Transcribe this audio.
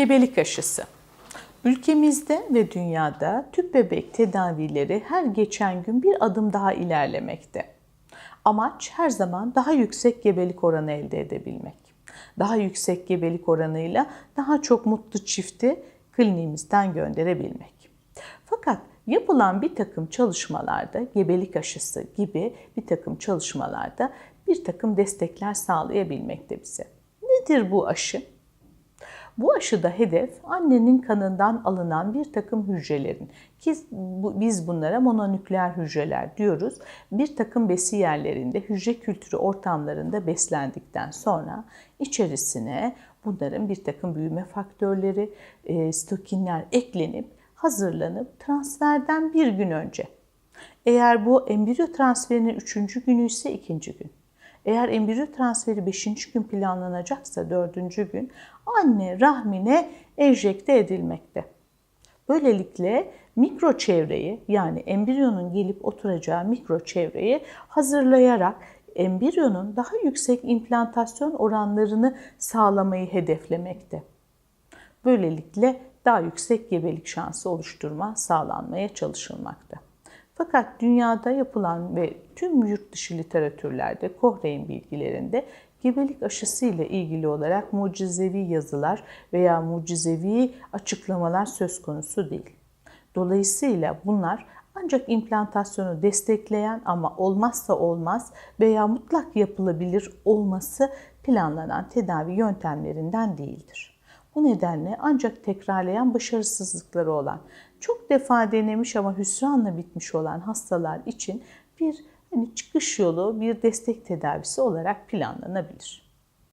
Gebelik aşısı. Ülkemizde ve dünyada tüp bebek tedavileri her geçen gün bir adım daha ilerlemekte. Amaç her zaman daha yüksek gebelik oranı elde edebilmek. Daha yüksek gebelik oranıyla daha çok mutlu çifti kliniğimizden gönderebilmek. Fakat yapılan bir takım çalışmalarda gebelik aşısı gibi bir takım çalışmalarda bir takım destekler sağlayabilmekte bize. Nedir bu aşı? Bu aşıda hedef annenin kanından alınan bir takım hücrelerin ki biz bunlara mononükleer hücreler diyoruz. Bir takım besi yerlerinde hücre kültürü ortamlarında beslendikten sonra içerisine bunların bir takım büyüme faktörleri, e, stokinler eklenip hazırlanıp transferden bir gün önce eğer bu embriyo transferinin üçüncü günü ise ikinci gün. Eğer embriyo transferi 5. gün planlanacaksa 4. gün anne rahmine enjekte edilmekte. Böylelikle mikro çevreyi yani embriyonun gelip oturacağı mikro çevreyi hazırlayarak embriyonun daha yüksek implantasyon oranlarını sağlamayı hedeflemekte. Böylelikle daha yüksek gebelik şansı oluşturma sağlanmaya çalışılmakta. Fakat dünyada yapılan ve tüm yurt dışı literatürlerde, Cochrane bilgilerinde gebelik aşısı ile ilgili olarak mucizevi yazılar veya mucizevi açıklamalar söz konusu değil. Dolayısıyla bunlar ancak implantasyonu destekleyen ama olmazsa olmaz veya mutlak yapılabilir olması planlanan tedavi yöntemlerinden değildir. Bu nedenle ancak tekrarlayan başarısızlıkları olan, çok defa denemiş ama hüsranla bitmiş olan hastalar için bir hani çıkış yolu, bir destek tedavisi olarak planlanabilir.